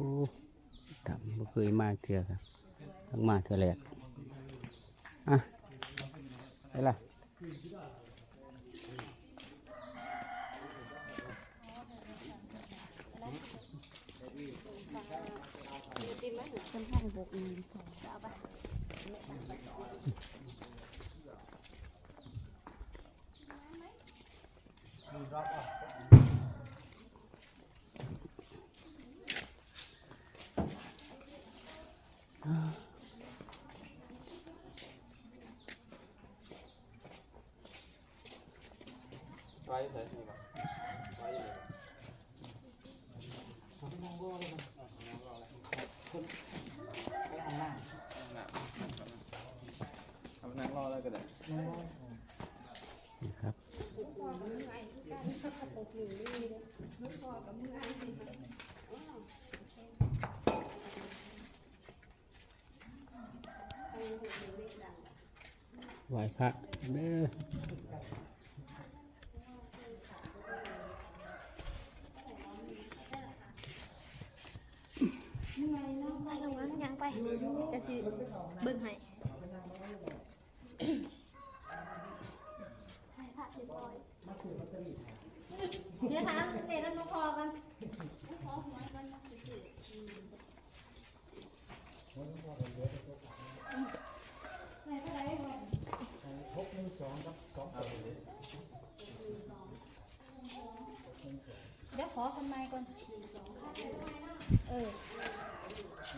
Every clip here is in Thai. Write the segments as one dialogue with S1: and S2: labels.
S1: อ้ทำบ่เคยมาเถื่อครับทั้งมาเถื่อแรกอะไปละ
S2: คนทางบกหนึ่งสองเอาไป
S3: ไว้ใส่นี่มาเอานั่งรอแล้วก็ได้
S1: นี่ครับไหวพระเด้อ
S2: ไปลงนั้นยังไป จะสิเบิ่งให้เดี๋ยวถามเด็กแล้วน้องพอกัน
S4: เดี๋ยวขอคนใหม่ก่อนเออ
S2: ด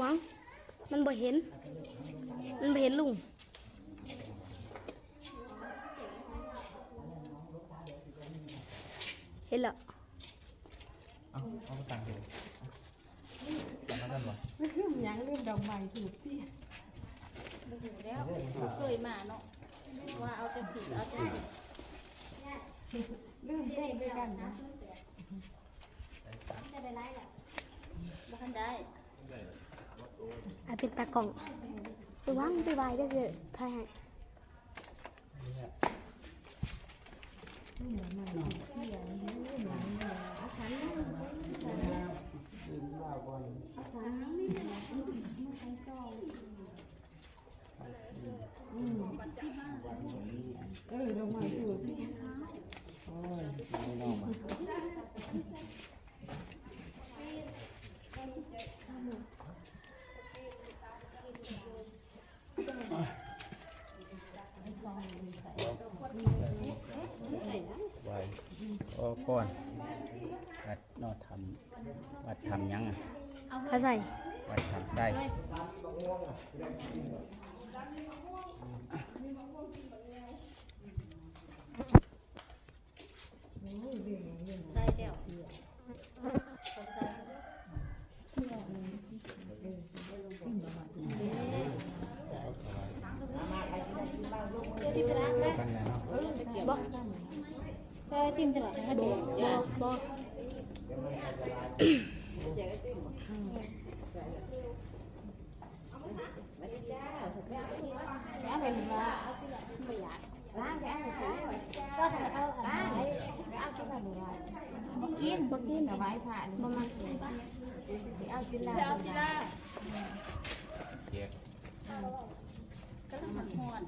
S2: วงมันบ่เห็น มันบ่เห็นลุงเห็นล้ว
S3: เอาเอามาตั้งดูตั้งมากันวะ
S4: ยังเรื่องดอกไม้ถูกที่บ่หูแล้วเคยมาเนาะว่าเอาแต่สีเอาแต่ ได้ไปกันนะบ่ทันได้
S2: อาเป็นตากล่องดวงไปไว้ได้สิถ่ายให้
S1: ไม่นอกมาไหวโอ้ ก่อนวัดนอทำวัดทำยังอะ
S2: พาใส่
S1: วัดทำได้
S4: ใส่แล้วเดี๋ยวที่ตลาดไหม
S1: กันแล้วเนาะ
S2: บ่
S4: ใส่ ติ่มตลาดนะคะเดี๋ยว
S2: บ่บ่
S4: เอาไปว่าไม่อยากล้างแค่เอาไปก็ทำเอาเอาเอาที่บ้านว่าบ่กินบ่กินเอาไว้ผ่านบ่มักกินเอากินลาเอากินลา
S1: เจ๊ก
S4: ก็ต้องมันฮ้อน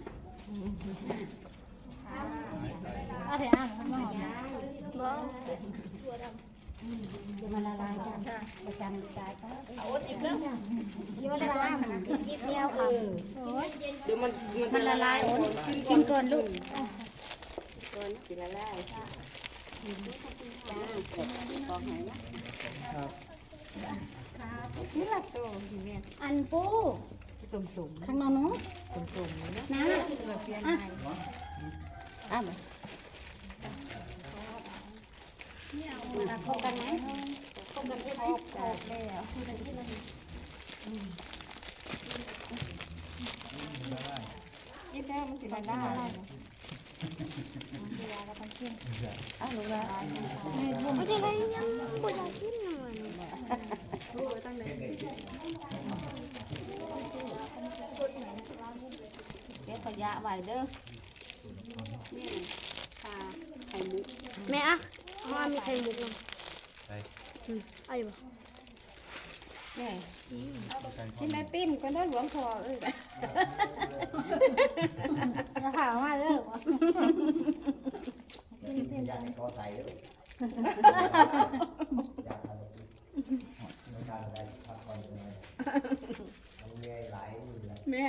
S4: เอาแต่อ่างมันบ่หอมนะ
S2: บ่
S4: จะมาละลายกันประจำตายก็เอาอดอีกแล้วยี่มันละลายมันกินเดียวค่ะโอ้ย
S5: เดี๋ยวมันมัน
S4: มันละลายกินก่อนลูก
S5: ก่อนสิละลายจ้าบอกให้นะ
S4: นี่ละตัวที่แม่
S2: อันปู
S4: สุ่มสุ่ม
S2: ข้างนอกเนาะ
S4: สุ่มสุ่มนะ
S2: นะ
S4: เปลี่ยนให้อ้าว
S2: เข้ากันไหม
S4: ครบแล้วยี่แม่มันสิละลายอ้าวรู้แล้ว
S2: เอาจังไดยังบ่อยากกินมัน
S4: เก็บขยะไว้เด้อข
S5: ข่มุก
S2: แม่อะ มามีไข่มุกลง
S3: ใช่
S2: อืมเอาอยู่บ่
S5: แม่
S3: ใช่
S5: กินไอติมก็ได้หลวงพ่อเอ้ย
S4: จะข่าวมาเด้อ
S5: แม่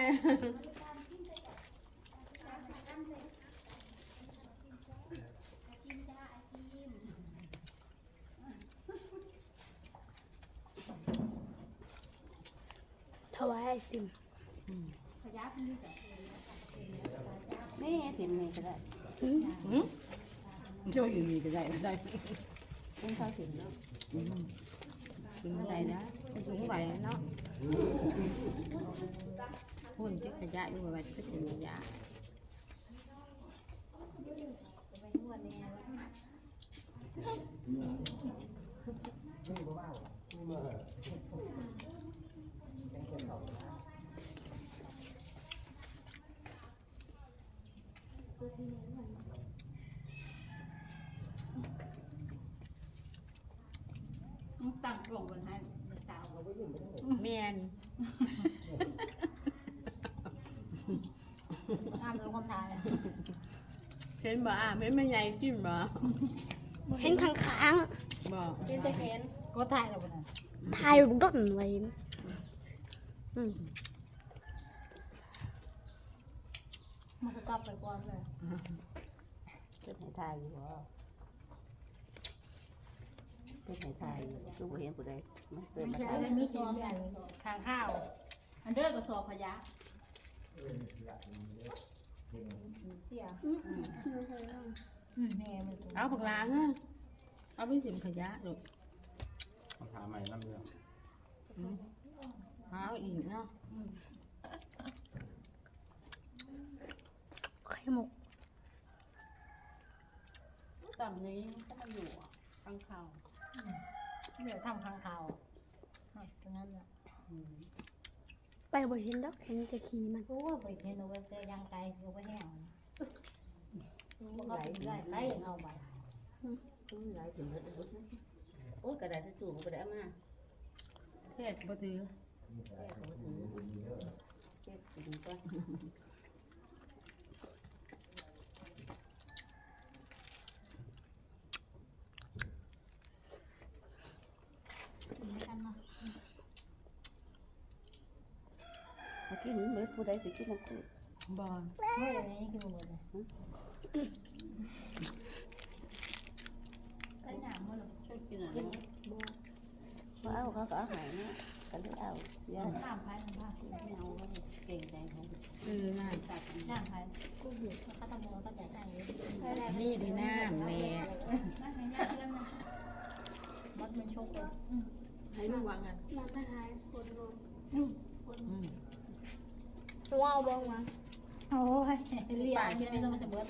S2: ถวายไอติม
S5: นี่ถิ่นนี่ก็ได้
S6: ช่วยอยู่นี่ก็ได้ได้
S5: เป็นข้าวถิ่นเนาะ
S6: ถึงอะไรนะถึงไหวเนาะหุ่นที่ขยะอยู่ไว้ที่ถึงขยะ
S4: ตั้ง กล่องบนให้สาว
S6: เมียน
S4: ทำเป็นคนไทย
S6: เห็นบ่อะเห็นแม่ใหญ่จิ้มบ่
S2: เห็นข้าง
S6: บ่
S4: เห็นแต่เห็นก็ไทยแล้วบ่น่ะ
S2: ๆถ่ายบุกดนไว้อืม
S4: มันก็กลับไปก่อนเลย
S5: เป็นไห้ทายอยู่บ่ เป็นไห้ทายลูกเห็นผู้ใดมันเปิดมา
S4: ใช่
S5: ทาย
S4: แล้วมีซองใหญ่ทางข้าว อันเดอร์ก็ซอพยะเสียอืมแม่มัน
S6: เอาผักล้างอะเอาไปถึงขยะลูก
S3: มาถามใหม่น้ำเรื่อง
S6: เอาอีกเนาะ
S2: ไข่หมุก
S5: ต่ำนี้ก็มาอยู่ข้งเขา
S4: เดี๋ยวทำทางข้าวตรงนั้นน่ะ
S2: ไปบ่เห็นดอกเห็นแต่ขี้มัน
S4: โอ้ยไปเห็นเอาไว้แต่ยังไกลอยู่ไปแห้งมันก็เป็นไรไรเอาไป
S5: ตู้หลายถึงเบิดเบิดโอ้ยกระดาษทิชชู่มันก็ได้เอามา
S6: แค่บ่ถือ
S5: แก้เขาถือเช็ดกินก่อน
S4: กันเนาะ
S5: เมื่อกี้มันเบิดผู้ใดสิกินน้ำคู่
S6: บ่
S4: เมื่อนี้คือหมดเลยใส่น้ำมัน
S5: ช่วยกินหน่อยนะบ่เอาเขาก็เอาใหายนะก็เลยเอาเสีย
S4: น้ำพายน้ำพาย
S5: ไม่เอาเขาเก่งใจเขา
S6: เออน่ะ
S5: ตัดอันนี้
S4: น้ำพายกูอยู่เขาตะโมก็จะได้
S6: นี่ดีน้ำแม่
S4: มัดมันชกเลย
S6: ให้ดูวางกัน
S2: มาตะไคร้คนลง
S6: อืม
S2: หัวเอาบ้องมา
S4: โอ้ย เรียนไม่ต้องมาเสมอ